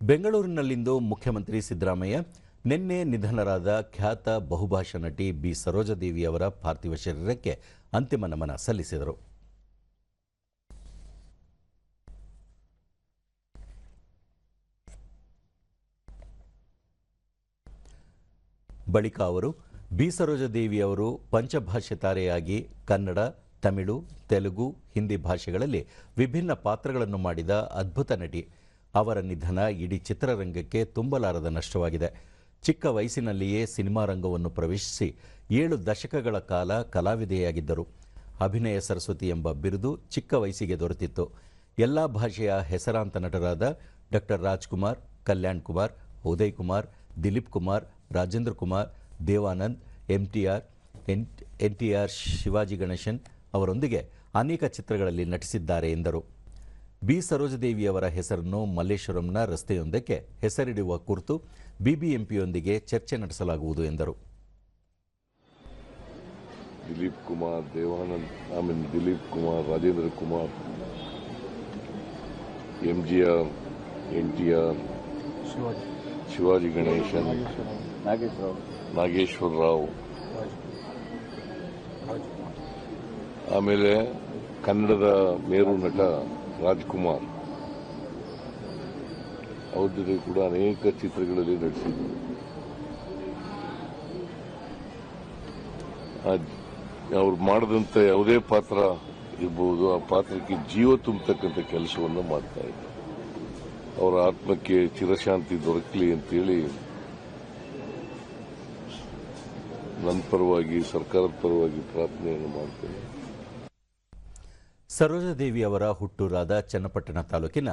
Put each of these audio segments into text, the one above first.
ಬೆಂಗಳೂರಿನಲ್ಲಿಂದು ಮುಖ್ಯಮಂತ್ರಿ ಸಿದ್ದರಾಮಯ್ಯ, ನಿನ್ನೆ ನಿಧನರಾದ ಖ್ಯಾತ ಬಹುಭಾಷಾ ನಟಿ ಬಿ. ಸರೋಜಾದೇವಿ ಅವರ ಪಾರ್ಥಿವ ಶರೀರಕ್ಕೆ ಅಂತಿಮ ನಮನ ಸಲ್ಲಿಸಿದರು. ಬಳಿಕ ಅವರು ಬಿ. ಸರೋಜಾದೇವಿ ಅವರು ಪಂಚಭಾಷೆ ತಾರೆಯಾಗಿ ಕನ್ನಡ, ತಮಿಳು, ತೆಲುಗು, ಹಿಂದಿ ಭಾಷೆಗಳಲ್ಲಿ ವಿಭಿನ್ನ ಪಾತ್ರಗಳನ್ನು ಮಾಡಿದ ಅದ್ಭುತ ನಟಿ. ಅವರ ನಿಧನ ಇಡೀ ಚಿತ್ರರಂಗಕ್ಕೆ ತುಂಬಲಾರದ ನಷ್ಟವಾಗಿದೆ. ಚಿಕ್ಕ ವಯಸ್ಸಿನಲ್ಲಿಯೇ ಸಿನಿಮಾ ರಂಗವನ್ನು ಪ್ರವೇಶಿಸಿ ಏಳು ದಶಕಗಳ ಕಾಲ ಕಲಾವಿದೆಯಾಗಿದ್ದರು. ಅಭಿನಯ ಸರಸ್ವತಿ ಎಂಬ ಬಿರುದು ಚಿಕ್ಕ ವಯಸ್ಸಿಗೆ ದೊರೆತಿತ್ತು. ಎಲ್ಲ ಭಾಷೆಯ ಹೆಸರಾಂತ ನಟರಾದ doctor Rajkumar, Kalyan Kumar, Uday Kumar, Dilip Kumar, Rajendra Kumar, Dev Anand, M T R, N N T R Shivaji Ganesan ಅವರೊಂದಿಗೆ ಅನೇಕ ಚಿತ್ರಗಳಲ್ಲಿ ನಟಿಸಿದ್ದಾರೆ ಎಂದರು. ಬಿ ಸರೋಜದೇವಿಯವರ ಹೆಸರನ್ನು ಮಲ್ಲೇಶ್ವರಂನ ರಸ್ತೆಯೊಂದಕ್ಕೆ ಹೆಸರಿಡುವ ಕುರಿತು ಬಿಬಿಎಂಪಿಯೊಂದಿಗೆ ಚರ್ಚೆ ನಡೆಸಲಾಗುವುದು ಎಂದರು. ದಿಲೀಪ್ ಕುಮಾರ್ ದೇವಾನಂದ್ ಆಮೇಲೆ Dilip Kumar, Rajendra Kumar M G R N T R Shivaji Ganesan, Nageswara Rao, ಆಮೇಲೆ ಕನ್ನಡದ ಮೇರು ನಟ ರಾಜ್ಕುಮಾರ್ ಅವ್ರ ಜೊತೆ ಕೂಡ ಅನೇಕ ಚಿತ್ರಗಳಲ್ಲಿ ನಟಿಸಿದ್ರು. ಅವ್ರು ಮಾಡಿದಂಥ ಯಾವುದೇ ಪಾತ್ರ ಇರ್ಬೋದು, ಆ ಪಾತ್ರಕ್ಕೆ ಜೀವ ತುಂಬತಕ್ಕಂಥ ಕೆಲಸವನ್ನು ಮಾಡ್ತಾ ಇದ್ರು. ಅವರ ಆತ್ಮಕ್ಕೆ ಚಿರಶಾಂತಿ ದೊರಕಲಿ ಅಂತೇಳಿ ನನ್ನ ಪರವಾಗಿ, ಸರ್ಕಾರದ ಪರವಾಗಿ ಪ್ರಾರ್ಥನೆಯನ್ನು ಮಾಡ್ತೇನೆ ಸರೋಜಾದೇವಿ ಅವರ ಹುಟ್ಟೂರಾದ ಚನ್ನಪಟ್ಟಣ ತಾಲೂಕಿನ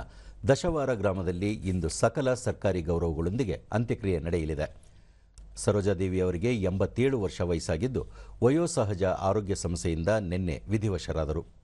ದಶವಾರ ಗ್ರಾಮದಲ್ಲಿ ಇಂದು ಸಕಲ ಸರ್ಕಾರಿ ಗೌರವಗಳೊಂದಿಗೆ ಅಂತ್ಯಕ್ರಿಯೆ ನಡೆಯಲಿದೆ. ಸರೋಜಾದೇವಿ ಅವರಿಗೆ ಎಂಬತ್ತೇಳು ವರ್ಷ ವಯಸ್ಸಾಗಿದ್ದು, ವಯೋಸಹಜ ಆರೋಗ್ಯ ಸಮಸ್ಯೆಯಿಂದ ನಿನ್ನೆ ವಿಧಿವಶರಾದರು.